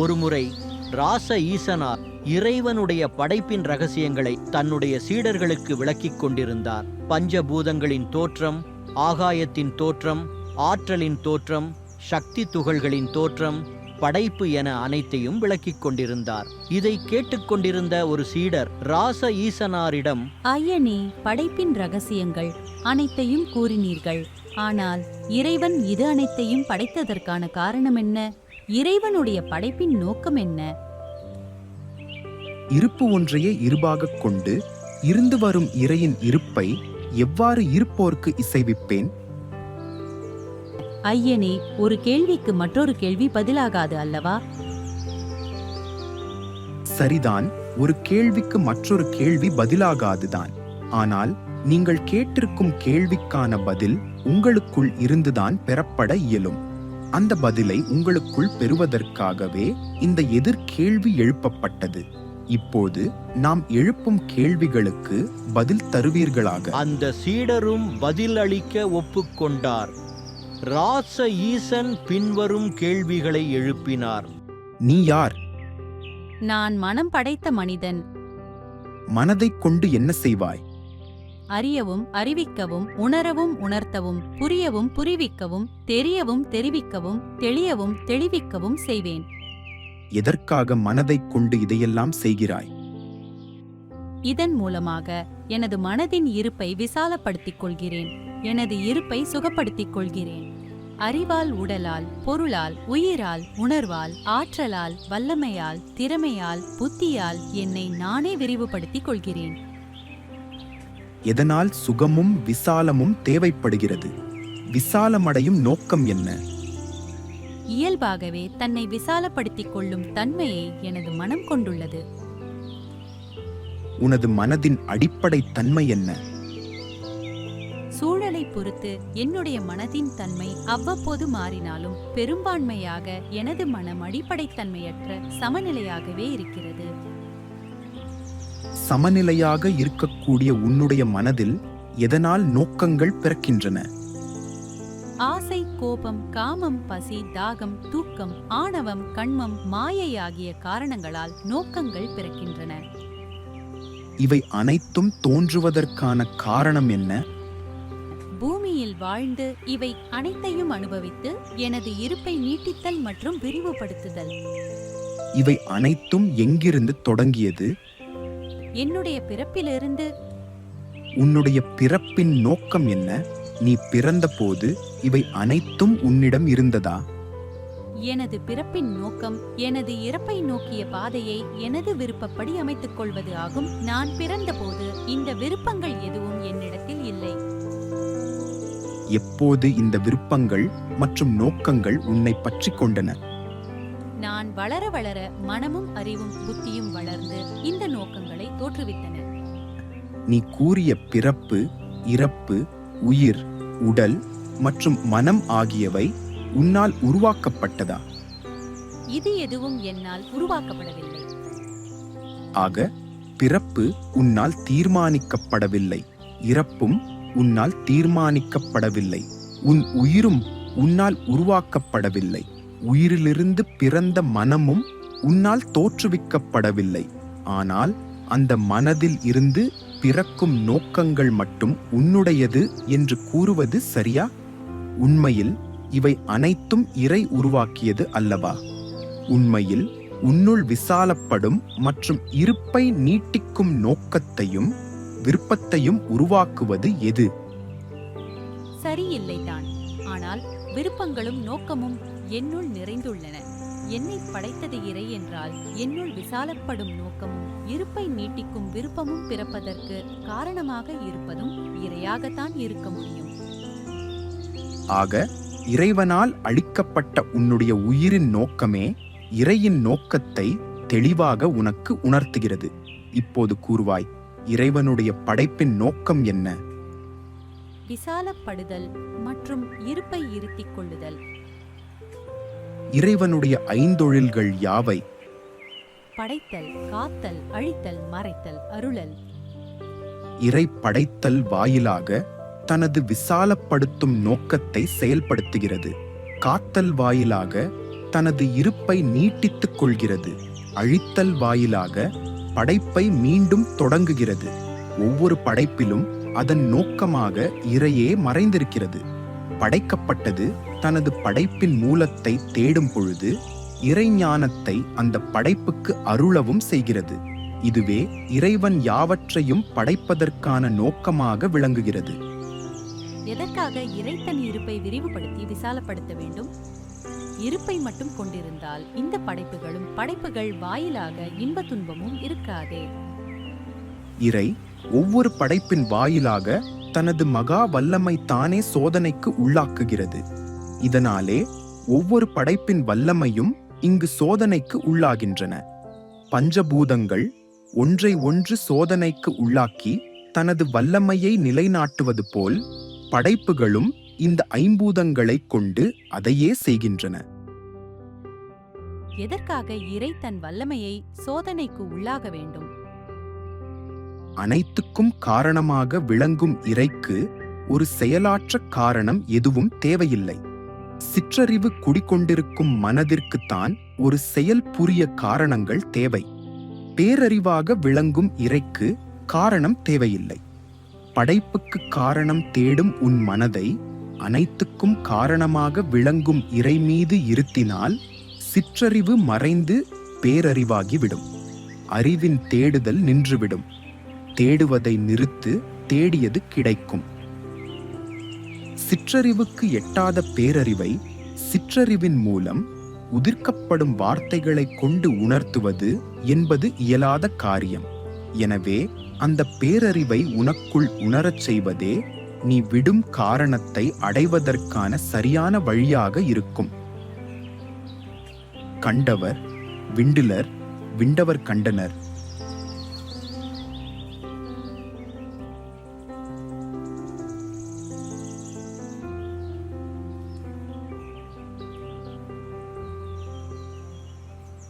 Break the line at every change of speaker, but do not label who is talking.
ஒருமுறை ராச ஈசனார் இறைவனுடைய படைப்பின் ரகசியங்களை தன்னுடைய சீடர்களுக்கு விளக்கிக் கொண்டிருந்தார். பஞ்சபூதங்களின் தோற்றம் ஆகாயத்தின் தோற்றம் ஆற்றலின் தோற்றம் சக்தி துகள்களின் தோற்றம் படைப்பு என அனைத்தையும் விளக்கிக் கொண்டிருந்தார். இதை கேட்டுக்கொண்டிருந்த ஒரு சீடர் ராச ஈசனாரிடம்
ஐயனே படைப்பின் ரகசியங்கள் அனைத்தையும் கூறினீர்கள். ஆனால் இறைவன் இது அனைத்தையும் படைத்ததற்கான காரணம் என்ன? இறைவனுடைய படைப்பின் நோக்கம் என்ன?
இருப்பு ஒன்றையே இருபாகக் கொண்டு இருந்து வரும் இறையின் இருப்பை எவ்வாறு இருப்போர்க்கு இசைவிப்பேன்?
ஐயனே ஒரு கேள்விக்கு மற்றொரு கேள்வி பதிலாகாது அல்லவா?
சரிதான் ஒரு கேள்விக்கு மற்றொரு கேள்வி பதிலாகாதுதான். ஆனால் நீங்கள் கேட்டிருக்கும் கேள்விக்கான பதில் உங்களுக்குள் இருந்துதான் பெறப்பட இயலும். அந்த பதிலை உங்களுக்குள் பெறுவதற்காகவே இந்த எதிர்கேள்வி எழுப்பப்பட்டது. இப்போது நாம் எழுப்பும் கேள்விகளுக்கு பதில் தருவீர்களாக.
அந்த சீடரும் பதிலளிக்க ஒப்புக்கொண்டார். ராச ஈசன் பின்வரும் கேள்விகளை எழுப்பினார்.
நீ யார்?
நான் மனம் படைத்த மனிதன்.
மனதைக் கொண்டு என்ன செய்வாய்?
அறியவும் அறிவிக்கவும் உணரவும் உணர்த்தவும் புரியவும் புரிவிக்கவும் தெரியவும் தெரிவிக்கவும் தெளியவும் தெளிவிக்கவும் செய்வேன்.
எதற்காக மனதைக் கொண்டு இதையெல்லாம் செய்கிறாய்?
இதன் மூலமாக எனது மனதின் இருப்பை விசாலப்படுத்திக் கொள்கிறேன் எனது இருப்பை சுகப்படுத்திக் கொள்கிறேன் அறிவால் உடலால் பொருளால் உயிரால் உணர்வால் ஆற்றலால் வல்லமையால் திறமையால் புத்தியால் என்னை நானே விரிவுபடுத்திக் கொள்கிறேன்.
எதனால் சுகமும் விசாலமும் தேவைப்படுகிறது? விசாலமடையும் நோக்கம் என்ன?
இயல்பாகவே தன்னை விசாலப்படுத்திக் கொள்ளும் தன்மையை எனது மனம் கொண்டுள்ளது.
உனது மனதின் அடிப்படை தன்மை என்ன?
சூழலை பொறுத்து என்னுடைய மனதின் தன்மை அவ்வப்போது மாறினாலும் பெரும்பான்மையாக எனது மனம் அடிப்படைத்தன்மையற்ற சமநிலையாகவே இருக்கிறது.
சமநிலையாக இருக்கக்கூடிய உன்னுடைய மனதில் எதனால் நோக்கங்கள் பிறக்கின்றன?
ஆசை கோபம் காமம் பசி தாகம் தூக்கம் ஆணவம் கண்மம் மாயை ஆகிய காரணங்களால் நோக்கங்கள் பிறக்கின்றன.
இவை அனைத்தும் தோன்றுவதற்கான காரணம் என்ன?
பூமியில் வாழ்ந்து இவை அனைத்தையும் அனுபவித்து எனது இருப்பை நீட்டித்தல் மற்றும் விரிவுபடுத்துதல்.
இவை அனைத்தும் எங்கிருந்து தொடங்கியது?
என்னுடைய பிறப்பிலிருந்து?
உன்னுடைய பிறப்பின் நோக்கம் என்ன? நீ பிறந்தபோது இவை அனைத்தும் உன்னிடம் இருந்ததா?
எனது பிறப்பின் நோக்கம் எனது இறப்பை நோக்கிய பாதையை எனது விருப்பப்படி அமைத்துக் கொள்வது ஆகும். நான் பிறந்தபோது இந்த விருப்பங்கள் எதுவும் என்னிடத்தில் இல்லை.
எப்போது இந்த விருப்பங்கள் மற்றும் நோக்கங்கள் உன்னை பற்றி கொண்டன?
நான் வளர வளர மனமும் அறிவும் புத்தியும் வளர்ந்து இந்த நோக்கங்களை தோற்றுவித்தன.
நீ கூறிய பிறப்பு இறப்பு உயிர் உடல் மற்றும் மனம் ஆகியவை உன்னால் உருவாக்கப்பட்டதா?
இது எதுவும் என்னால் உருவாக்கப்படவில்லை.
ஆக பிறப்பு உன்னால் தீர்மானிக்கப்படவில்லை. இறப்பும் உன்னால் தீர்மானிக்கப்படவில்லை. உன் உயிரும் உன்னால் உருவாக்கப்படவில்லை. உயிரிலிருந்து பிறந்த மனமும் உன்னால் தோற்றுவிக்கப்படவில்லை. ஆனால் அந்த மனதில் இருந்து பிறக்கும் நோக்கங்கள் மட்டும் உன்னுடையது என்று கூறுவது சரியா? உண்மையில் இவை அனைத்தும் இறை உருவாக்கியது அல்லவா? உண்மையில் உன்னுள் விசாலப்படும் மற்றும் இருப்பை நீட்டிக்கும் நோக்கத்தையும் விருப்பத்தையும் உருவாக்குவது எது?
சரியில்லைதான். ஆனால் விருப்பங்களும் நோக்கமும் என்னுள் நிறைந்துள்ளன. என்னை படைத்தது இறை என்றால் என்னுள் விசாலப்படும் நோக்கமும் இருப்பை நீட்டிக்கும் விருப்பமும் பிறப்பதற்கு காரணமாக இருப்பதும் இறையாகத்தான் இருக்க முடியும்.
ஆக இறைவனால் அளிக்கப்பட்ட உன்னுடைய உயிரின் நோக்கமே இறையின் நோக்கத்தை தெளிவாக உனக்கு உணர்த்துகிறது. இப்போது கூறுவாய் இறைவனுடைய படைப்பின் நோக்கம் என்ன?
விசாலப்படுதல் மற்றும் இருப்பை இருத்திக் கொள்ளுதல்.
இறைவனுடைய ஐந்தொழில்கள் யாவை?
படைத்தல் காத்தல் அழித்தல் மறைத்தல் அருளல்.
இறை படைத்தல் வாயிலாக தனது விசாலப்படுத்தும் நோக்கத்தை செயல்படுத்துகிறது. காத்தல் வாயிலாக தனது இருப்பை நீட்டித்துக் கொள்கிறது. அழித்தல் வாயிலாக படைப்பை மீண்டும் தொடங்குகிறது. ஒவ்வொரு படைப்பிலும் அதன் நோக்கமாக இறையே மறைந்திருக்கிறது. படைக்கப்பட்டது தனது படைப்பின் மூலத்தை தேடும் பொழுது இறைஞானத்தை அந்த படைப்புக்கு அருளவும் செய்கிறது. இதுவே இறைவன் யாவற்றையும் படைப்பதற்கான நோக்கமாக விளங்குகிறது.
எதற்காக இறை தன் இருப்பை விரிவுபடுத்தி விசாலப்படுத்த வேண்டும்? இருப்பை மட்டும் கொண்டிருந்தால் இந்த படைப்புகளும் படைப்புகள் வாயிலாக இன்ப துன்பமும் இருக்காதே.
இறை ஒவ்வொரு படைப்பின் வாயிலாக தனது மகா வல்லமை தானே சோதனைக்கு உள்ளாக்குகிறது. இதனாலே ஒவ்வொரு படைப்பின் வல்லமையும் இங்கு சோதனைக்கு உள்ளாகின்றன. பஞ்சபூதங்கள் ஒன்றை ஒன்று சோதனைக்கு உள்ளாக்கி தனது வல்லமையை நிலைநாட்டுவது போல் படைப்புகளும் இந்த ஐம்பூதங்களைக் கொண்டு அதையே செய்கின்றன.
எதற்காக இறை தன் வல்லமையை சோதனைக்கு உள்ளாக வேண்டும்?
அனைத்துக்கும் காரணமாக விளங்கும் இறைக்கு ஒரு செயலாற்ற காரணம் எதுவும் தேவையில்லை. சிற்றறிவு குடிக்கொண்டிருக்கும் மனதிற்குத்தான் ஒரு செயல் புரிய காரணங்கள் தேவை. பேரறிவாக விளங்கும் இறைக்கு காரணம் தேவையில்லை. படைப்புக்கு காரணம் தேடும் உன் மனதை அனைத்துக்கும் காரணமாக விளங்கும் இறை மீது இருத்தினால் சிற்றறிவு மறைந்து பேரறிவாகிவிடும். அறிவின் தேடுதல் நின்றுவிடும். தேடுவதை நிறுத்து தேடியது கிடைக்கும். சிற்றறிவுக்கு எட்டாத பேரறிவை சிற்றறிவின் மூலம் உதிர்க்கப்படும் வார்த்தைகளை கொண்டு உணர்த்துவது என்பது இயலாத காரியம். எனவே அந்த பேரறிவை உனக்குள் உணரச் செய்வதே நீ விடும் காரணத்தை அடைவதற்கான சரியான வழியாக இருக்கும். கண்டவர் விண்டிலர் விண்டவர் கண்டனர்.